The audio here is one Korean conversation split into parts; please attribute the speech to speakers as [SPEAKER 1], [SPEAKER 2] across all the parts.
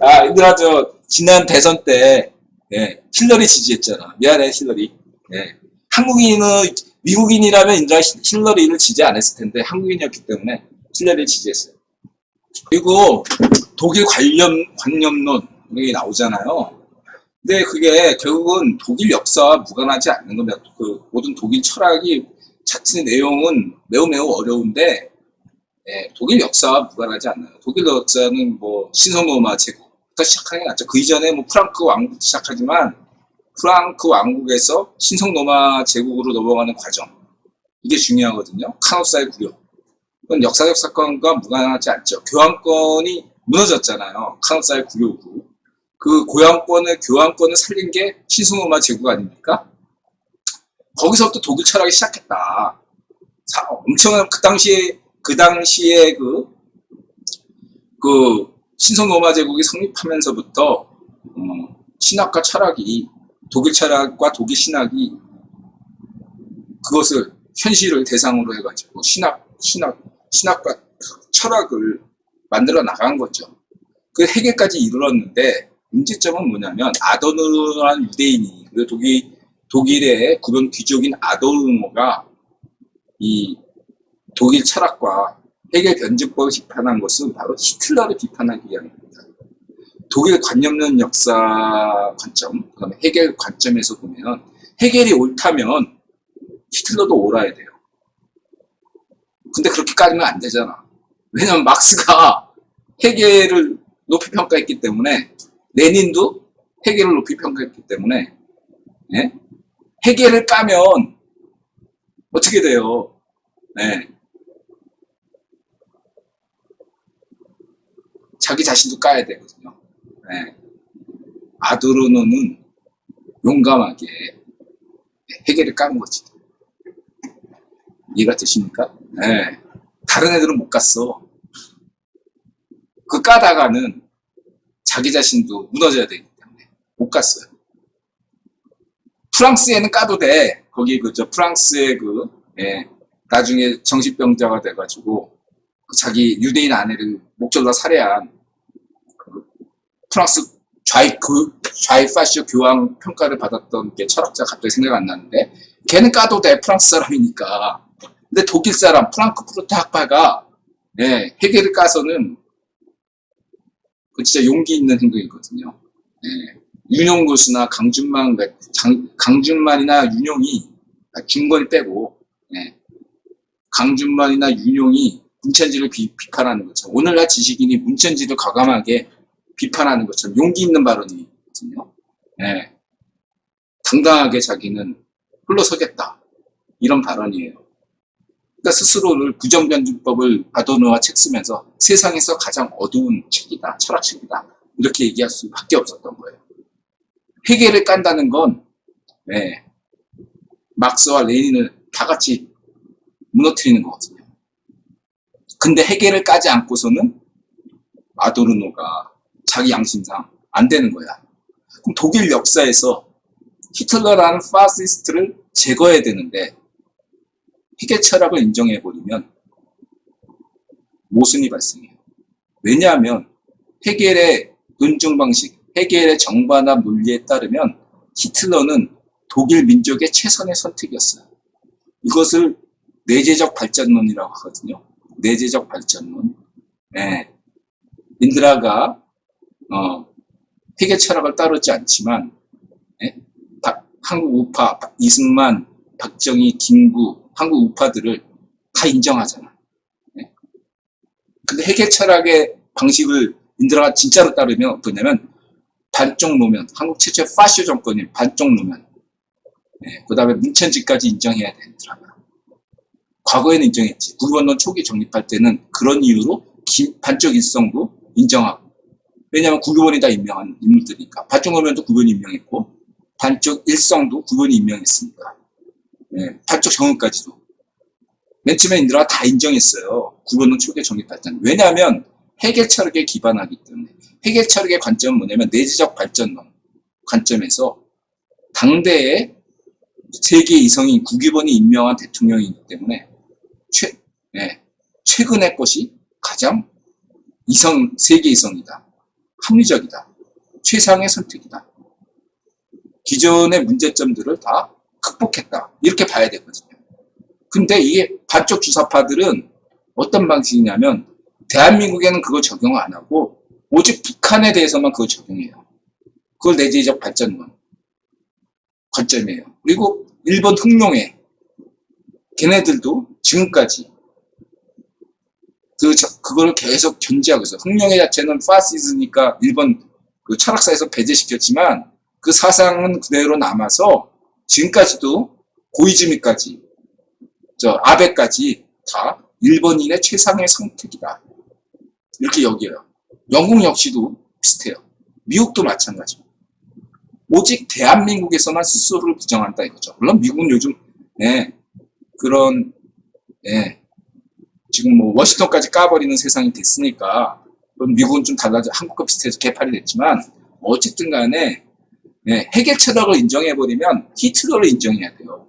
[SPEAKER 1] 아, 얘들아, 저, 지난 대선 때, 예, 힐러리 지지했잖아. 미안해, 힐러리. 예. 한국인은, 미국인이라면 인자 힐러리를 지지 안 했을 텐데, 한국인이었기 때문에 힐러리를 지지했어요. 그리고 독일 관념, 관념론, 이게 나오잖아요. 근데 그게 결국은 독일 역사와 무관하지 않는 겁니다. 그 모든 독일 철학이 자체 내용은 매우 매우 어려운데, 예, 독일 역사와 무관하지 않아요. 독일 역사는 뭐 신성로마 제국 부터 시작하는 게 낫죠. 그 이전에 뭐 프랑크 왕국부터 시작하지만 프랑크 왕국에서 신성 로마 제국으로 넘어가는 과정 이게 중요하거든요. 카노사의 구력. 그건 역사적 사건과 무관하지 않죠. 교황권이 무너졌잖아요. 카노사의 구력으로. 그 고향권의 교황권을 살린 게 신성 로마 제국 아닙니까? 거기서부터 독일 철학이 시작했다. 사- 엄청난 그 당시에 그 당시에 그, 그, 신성 로마 제국이 성립하면서부터, 어, 신학과 철학이, 독일 철학과 독일 신학이 그것을 현실을 대상으로 해가지고 신학, 신학, 신학과 철학을 만들어 나간 거죠. 그 해계까지 이르렀는데, 문제점은 뭐냐면, 아도르라는 유대인이, 그 독일, 독일의 구변 귀족인 아도르노가 이 독일 철학과 해결 변증법을 비판한 것은 바로 히틀러를 비판하기 위함입니다. 독일 관념론 역사 관점, 그다음에 해결 관점에서 보면 해결이 옳다면 히틀러도 옳아야 돼요. 근데 그렇게 까지면 안 되잖아. 왜냐면 막스가 해결을 높이 평가했기 때문에 레닌도 해결을 높이 평가했기 때문에 예? 해결을 까면 어떻게 돼요? 네. 자기 자신도 까야 되거든요. 네. 아도르노는 용감하게 해결을 까는 거지. 이해가 되십니까? 네. 다른 애들은 못 갔어. 그 까다가는 자기 자신도 무너져야 되기 때문에 못 갔어요. 프랑스에는 까도 돼. 거기 그저 프랑스의 그 예, 나중에 정신병자가 돼가지고 그 자기 유대인 아내를 목졸라 살해한 그 프랑스 좌익 그 좌익 파시오 교황 평가를 받았던 게 철학자 갑자기 생각 안 나는데 걔는 까도 돼 프랑스 사람이니까. 근데 독일 사람 프랑크푸르트 학파가 예, 해결을 까서는 그 진짜 용기 있는 행동이거든요. 예, 윤용 교수나 강준만 장- 강준만이나 윤용이 아, 중건을 빼고 예, 강준만이나 윤용이 문천지를 비, 판하는 것처럼 오늘날 지식인이 문천지를 과감하게 비판하는 것처럼 용기 있는 발언이거든요. 예. 당당하게 자기는 흘러서겠다. 이런 발언이에요. 그러니까 스스로를 부정변증법을 아도노와 책 쓰면서 세상에서 가장 어두운 책이다. 철학책이다. 이렇게 얘기할 수밖에 없었던 거예요. 해결을 깐다는 건 예, 막스와 레닌을 다 같이 무너뜨리는 거거든요. 근데 해결을 까지 않고서는 아도르노가 자기 양심상 안 되는 거야. 그럼 독일 역사에서 히틀러라는 파시스트를 제거해야 되는데 해결 철학을 인정해버리면 모순이 발생해요. 왜냐하면 해겔의 논증 방식, 해겔의 정반합 논리에 따르면 히틀러는 독일 민족의 최선의 선택이었어요. 이것을 내재적 발전론이라고 하거든요. 내재적 발전론. 예. 인드라가 어, 해계 철학을 따르지 않지만 예? 박- 한국 우파 박- 이승만, 박정희, 김구 한국 우파들을 다 인정하잖아. 예? 근데 해계 철학의 방식을 인드라가 진짜로 따르면 어떠냐면 반쪽 노면 한국 최초의 파쇼 정권인 반쪽 노면 예, 그 다음에 문천지까지 인정해야 돼 인드라가 과거에는 인정했지 구원론 초기 정립할 때는 그런 이유로 기- 반쪽 일성도 인정하고 왜냐하면 구교원이 다 임명한 인물들이니까. 노면도 구교원이 임명했고 반쪽 일성도 구교원이 임명했으니까 예, 반쪽 정원까지도. 맨 처음에 인드라가 다 인정했어요. 구교원론 초기 정립할 때는 왜냐하면 해결 철학에 기반하기 때문에. 해결 철학의 관점은 뭐냐면 내재적 발전론 관점에서 당대의 세계 이성인 국유본이 임명한 대통령이기 때문에 최, 예, 최근의 것이 가장 이성, 세계 이성이다. 합리적이다. 최상의 선택이다. 기존의 문제점들을 다 극복했다. 이렇게 봐야 되거든요. 근데 이게 반쪽 주사파들은 어떤 방식이냐면 대한민국에는 그걸 적용 안 하고 오직 북한에 대해서만 그걸 적용해요. 그걸 내재적 발전론 관점이에요. 그리고 일본 흑룡회 걔네들도 지금까지 그 저- 그걸 계속 견지하고 있어. 흑룡회 자체는 파시즈니까 일본 그 철학사에서 배제시켰지만 그 사상은 그대로 남아서 지금까지도 고이즈미까지 저 아베까지 다 일본인의 최상의 선택이다. 이렇게 여겨요. 영국 역시도 비슷해요. 미국도 마찬가지고. 오직 대한민국에서만 스스로를 부정한다 이거죠. 물론 미국은 요즘 예, 그런 예, 지금 뭐 워싱턴까지 까버리는 세상이 됐으니까 미국은 좀 달라져 한국과 비슷해서 개판이 됐지만 어쨌든 간에 예, 해결 철학을 인정해버리면 히틀러를 인정해야 돼요.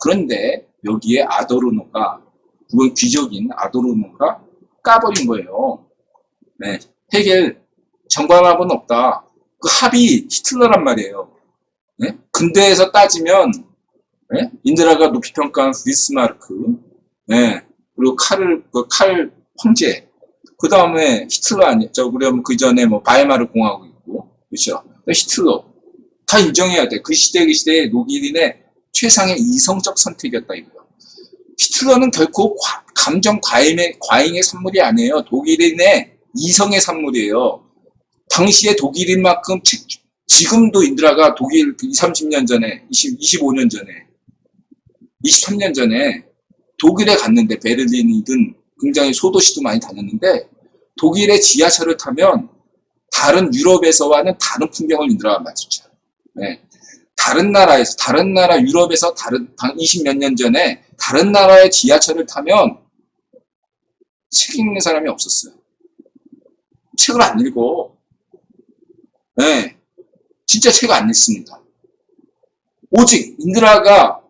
[SPEAKER 1] 그런데 여기에 아도르노가 그건 귀족인 아도르노가 까버린 거예요. 네, 해겔 정관합은 없다. 그 합이 히틀러란 말이에요. 네? 근대에서 따지면 네? 인드라가 높이 평가한 네. 그리고 칼을 그 칼 황제, 그 다음에 히틀러 아니죠? 그러면 그 전에 뭐 바이마르 공화국 있고, 그렇죠? 히틀러 다 인정해야 돼. 그 시대 그 시대에 녹일인의 최상의 이성적 선택이었다 이거예요. 히틀러는 결코 과- 감정 과잉의, 과잉의 산물이 아니에요. 독일인의 이성의 산물이에요. 당시에 독일인만큼 지- 지금도 인드라가 독일 그 20, 30년 전에, 20, 25년 전에, 23년 전에 독일에 갔는데 베를린이든 굉장히 소도시도 많이 다녔는데 독일의 지하철을 타면 다른 유럽에서와는 다른 풍경을 인드라가 마주쳐요. 네. 다른 나라에서, 다른 나라 유럽에서 다른, 20몇 년 전에 다른 나라의 지하철을 타면 책 읽는 사람이 없었어요. 책을 안 읽어. 네. 진짜 책안 읽습니다. 오직 인드라가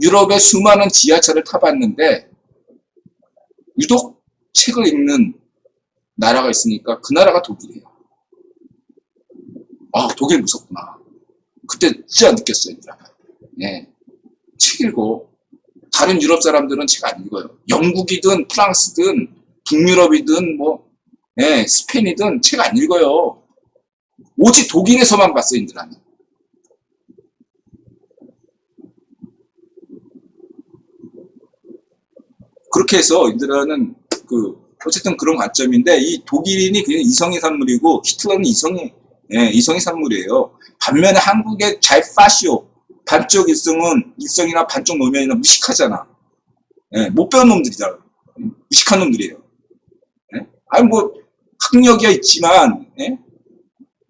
[SPEAKER 1] 유럽의 수많은 지하철을 타봤는데 유독 책을 읽는 나라가 있으니까 그 나라가 독일이에요. 아, 독일 무섭구나. 그때 진짜 느꼈어요. 예. 책 읽고 다른 유럽 사람들은 책 안 읽어요. 영국이든 프랑스든 북유럽이든 뭐 예, 스페인이든 책 안 읽어요. 오직 독일에서만 봤어요, 인드라는. 그렇게 해서 인드라는 그 어쨌든 그런 관점인데 이 독일인이 그냥 이성의 산물이고 히틀러는 이성의 예, 이성의 산물이에요. 반면에 한국의 잘 파시오 반쪽 일성은 일성이나 반쪽 노면이나 무식하잖아. 예, 못 배운 놈들이잖아. 무식한 놈들이에요. 예? 아니 뭐 학력이야 있지만 예?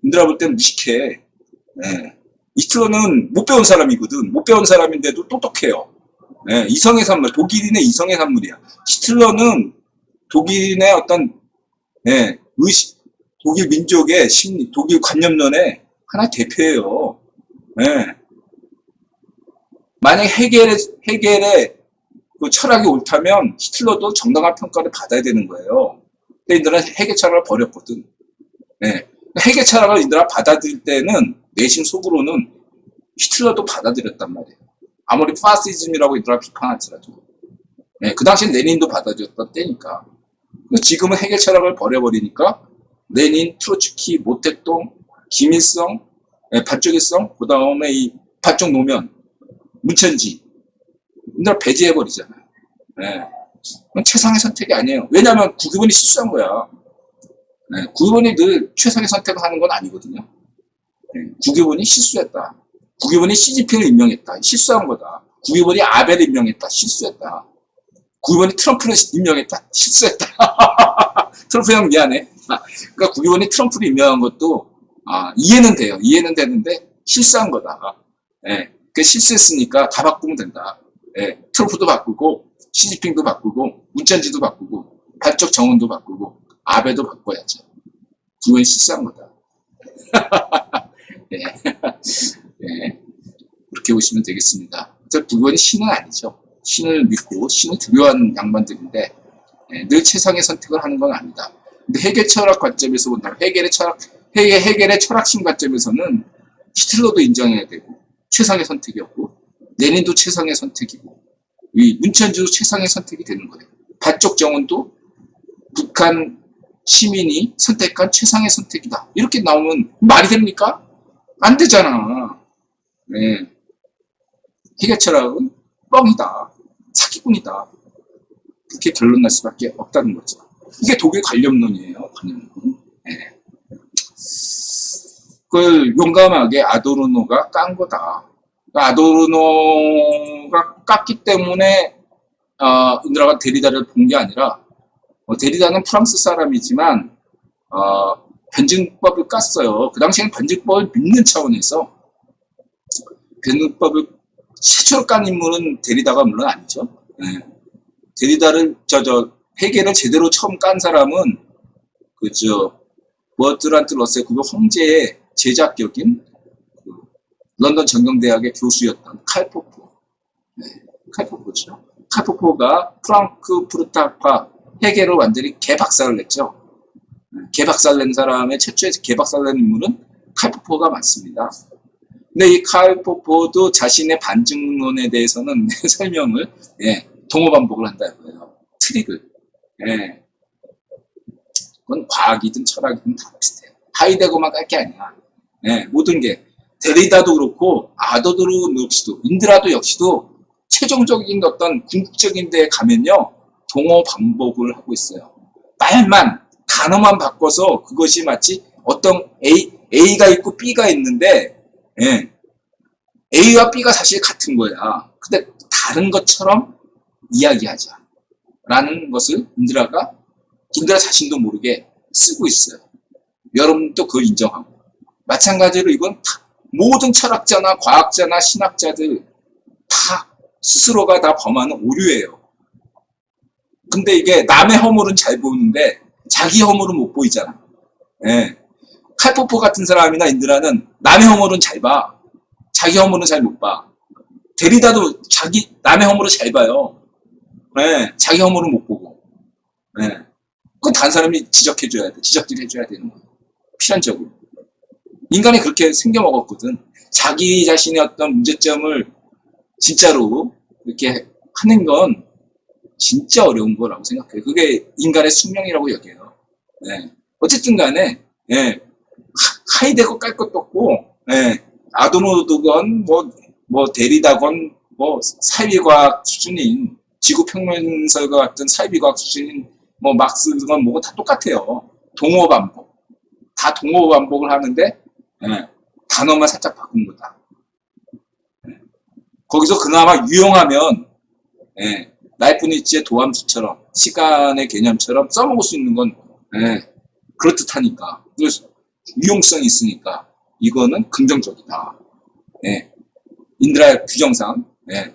[SPEAKER 1] 인드라 볼 때는 무식해. 예. 히틀러는 못 배운 사람이거든. 못 배운 사람인데도 똑똑해요. 예, 이성의 산물, 독일인의 이성의 산물이야. 히틀러는 독일인의 어떤 예, 의식, 독일 민족의 심리, 독일 관념론의 하나 대표예요. 예. 만약 해겔의 해겔의 그 철학이 옳다면 히틀러도 정당한 평가를 받아야 되는 거예요. 근데 인들은 해겔 철학을 버렸거든. 예. 해겔 철학을 인들아 받아들일 때는 내심 속으로는 히틀러도 받아들였단 말이에요. 아무리 파시즘이라고 인들아 비판할지라도. 예, 그 당시엔 레닌도 받아들였던 때니까. 지금은 해결 철학을 버려버리니까 레닌, 트로츠키, 모택동, 김일성, 예, 반쪽일성, 그 다음에 이 반쪽 노면, 문천지, 인들 배제해버리잖아요. 예. 그건 최상의 선택이 아니에요. 왜냐하면 구기본이 실수한 거야. 예, 구기본이 늘 최상의 선택을 하는 건 아니거든요. 예, 구기본이 실수했다. 구기본이 시진핑을 임명했다. 실수한 거다. 구기본이 아벨을 임명했다. 실수했다. 구기본이 트럼프를 임명했다. 실수했다. 트럼프 형 미안해. 아, 그러니까 구기본이 트럼프를 임명한 것도 아, 이해는 돼요. 이해는 되는데 실수한 거다. 예, 그 실수했으니까 다 바꾸면 된다. 예, 트럼프도 바꾸고 시진핑도 바꾸고 문천지도 바꾸고 발적 정원도 바꾸고 아베도 바꿔야죠. 구기본이 실수한 거다. 예. 예. 그렇게 보시면 되겠습니다. 저 구원이 신은 아니죠. 신을 믿고 신을 두려워하는 양반들인데 예, 늘 최상의 선택을 하는 건 아니다. 근데 해결 철학 관점에서 본다면 해결의 철학, 해결, 해결의 철학심 관점에서는 히틀러도 인정해야 되고 최상의 선택이었고 레닌도 최상의 선택이고 이 문천주도 최상의 선택이 되는 거예요. 반쪽 정원도 북한 시민이 선택한 최상의 선택이다. 이렇게 나오면 말이 됩니까? 안 되잖아. 네. 해결 철학은 뻥이다. 사기꾼이다. 그렇게 결론 날 수밖에 없다는 거죠. 이게 독일 관념론이에요. 관념론. 네. 그걸 용감하게 아도르노가 깐 거다. 그러니까 아도르노가 깠기 때문에 어, 인드라가 데리다를 본 게 아니라 어, 데리다는 프랑스 사람이지만 어, 변증법을 깠어요. 그 당시에는 변증법을 믿는 차원에서 변증법을 최초로 깐 인물은 데리다가 물론 아니죠. 네. 데리다를 저저 해계를 제대로 처음 깐 사람은 그저 버트란트 러셀 그거 황제의 제자격인 그 런던 정경대학의 교수였던 칼포포. 네, 칼포포죠. 칼포포가 프랑크푸르트파 해계를 완전히 개박살을 냈죠. 네, 개박살 낸 사람의 최초의 개박살 낸 인물은 칼포포가 맞습니다. 근데 이 칼포포도 자신의 반증론에 대해서는 설명을 예, 동호 반복을 한다 이거예요. 트릭을. 예. 그건 과학이든 철학이든 다 비슷해요. 하이데거만 깔 게 아니야. 예, 모든 게 데리다도 그렇고 아도드로 역시도 인드라도 역시도 최종적인 어떤 궁극적인 데에 가면요 동어 반복을 하고 있어요. 말만 단어만 바꿔서 그것이 마치 어떤 A A가 있고 B가 있는데 예, A와 B가 사실 같은 거야. 근데 다른 것처럼 이야기하자. 라는 것을 인드라가 인드라 자신도 모르게 쓰고 있어요. 여러분도 그걸 인정하고. 마찬가지로 이건 다 모든 철학자나 과학자나 신학자들 다 스스로가 다 범하는 오류예요. 근데 이게 남의 허물은 잘 보이는데 자기 허물은 못 보이잖아. 예. 칼포포 같은 사람이나 인드라는 남의 허물은 잘 봐. 자기 허물은 잘 못 봐. 데리다도 자기 남의 허물을 잘 봐요. 예. 자기 허물은 못 보고. 예. 그건 다른 사람이 지적해줘야 돼. 지적질 해줘야 되는 거예요. 필연적으로. 인간이 그렇게 생겨먹었거든. 자기 자신의 어떤 문제점을 진짜로 이렇게 하는 건 진짜 어려운 거라고 생각해요. 그게 인간의 숙명이라고 여겨요. 예. 어쨌든 간에, 예. 하이데거 깔 것도 없고, 예. 아도노드건, 뭐, 뭐, 데리다건, 뭐, 사회과학 수준인, 지구평면설과 같은 사회과학 수준인, 뭐, 막스건 뭐고 다 똑같아요. 동호 반복. 다 동호 반복을 하는데, 예. 단어만 살짝 바꾼 거다. 예. 거기서 그나마 유용하면, 예. 라이프 니치의 도함수처럼, 시간의 개념처럼 써먹을 수 있는 건, 예. 그렇듯하니까. 그래서 유용성이 있으니까, 이거는 긍정적이다. 예. 인드라의 규정상, 예.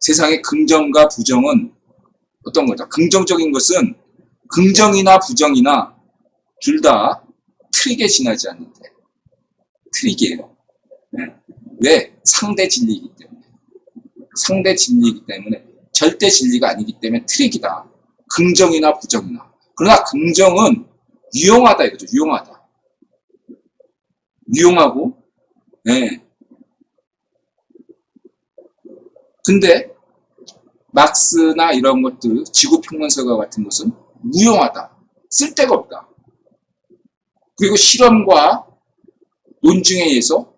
[SPEAKER 1] 세상의 긍정과 부정은 어떤 거죠? 긍정적인 것은 긍정이나 부정이나 둘 다 트릭에 지나지 않는데 트릭이에요. 네. 왜? 상대 진리이기 때문에. 상대 진리이기 때문에 절대 진리가 아니기 때문에 트릭이다. 긍정이나 부정이나. 그러나 긍정은 유용하다 이거죠. 유용하다. 유용하고 네. 근데 막스나 이런 것들 지구평면설과 같은 것은 무용하다. 쓸데가 없다. 그리고 실험과 논증에 의해서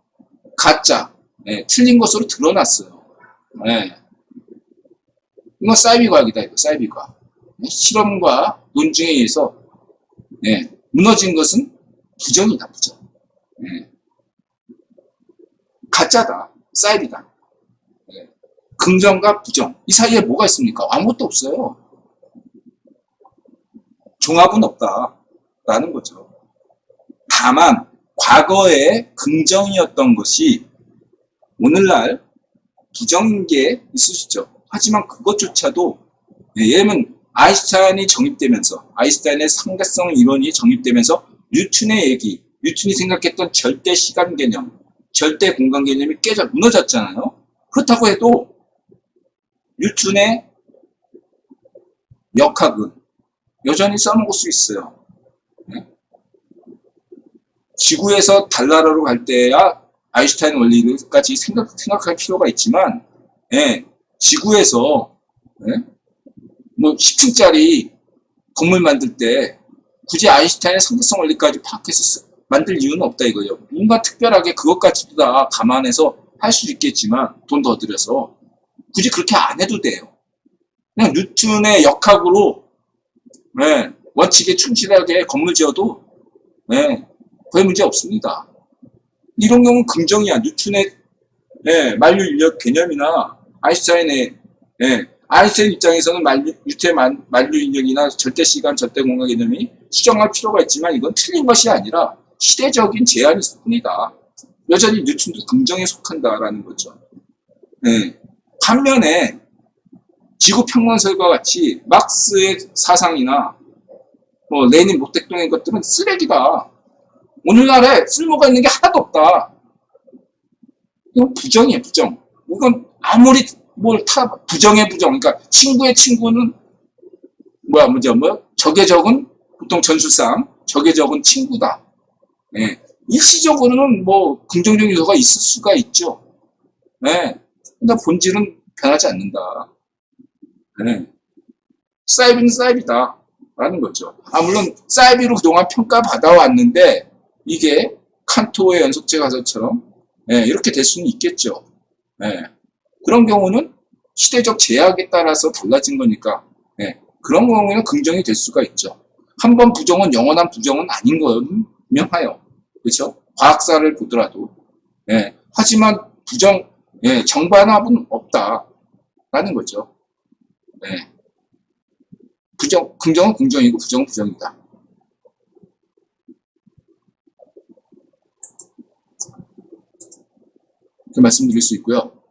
[SPEAKER 1] 가짜, 예, 틀린 것으로 드러났어요. 예. 이건 사이비과학이다, 이거, 사이비과학. 예, 실험과 논증에 의해서, 예, 무너진 것은 부정이다, 부정. 예. 가짜다, 사이비다. 예. 긍정과 부정. 이 사이에 뭐가 있습니까? 아무것도 없어요. 종합은 없다. 라는 거죠. 다만, 과거에 긍정이었던 것이 오늘날 부정인 게 있으시죠. 하지만 그것조차도, 예, 예를 아인슈타인이 정립되면서, 아인슈타인의 상대성 이론이 정립되면서 뉴턴의 얘기, 뉴턴이 생각했던 절대 시간 개념, 절대 공간 개념이 깨져 무너졌잖아요. 그렇다고 해도 뉴턴의 역학은 여전히 써먹을 수 있어요. 지구에서 달나라로 갈 때야 아인슈타인 원리까지 생각, 생각할 필요가 있지만, 예, 지구에서, 예, 뭐 10층짜리 건물 만들 때 굳이 아인슈타인의 상대성 원리까지 파악해서 쓰- 만들 이유는 없다 이거예요. 뭔가 특별하게 그것까지도 다 감안해서 할 수도 있겠지만 돈 더 들여서 굳이 그렇게 안 해도 돼요. 그냥 뉴턴의 역학으로 예, 원칙에 충실하게 건물 지어도 예, 거의 문제 없습니다. 이런 경우는 긍정이야. 뉴턴의 예, 만류 인력 개념이나 아인슈타인의 예, 아인슈타인 입장에서는 만류, 뉴턴의 만, 만류 인력이나 절대 시간, 절대 공간 개념이 수정할 필요가 있지만 이건 틀린 것이 아니라 시대적인 있을 뿐이다. 여전히 뉴턴도 긍정에 속한다라는 거죠. 예. 반면에 지구 평면설과 같이 막스의 사상이나 뭐 레닌 모택동의 것들은 쓰레기다. 오늘날에 쓸모가 있는 게 하나도 없다. 이건 부정이에요, 부정. 이건 아무리 뭘 타, 부정의 부정. 그러니까 친구의 친구는 뭐야, 뭐죠, 뭐? 적의 적은 보통 전술상 적의 적은 친구다. 예. 일시적으로는 뭐 긍정적 요소가 있을 수가 있죠. 예. 근데 본질은 변하지 않는다. 예. 사이비는 사이비다. 라는 거죠. 아, 물론 사이비로 그동안 평가받아왔는데 이게 칸토의 연속체 가설처럼 예, 이렇게 될 수는 있겠죠. 예. 그런 경우는 시대적 제약에 따라서 달라진 거니까 예, 그런 경우에는 긍정이 될 수가 있죠. 한 번 부정은 영원한 부정은 아닌 건 분명하여 그렇죠? 과학사를 보더라도 예, 하지만 부정 예, 정반합은 없다라는 거죠. 예. 부정 긍정은 긍정이고 부정은 부정이다. 이렇게 말씀드릴 수 있고요.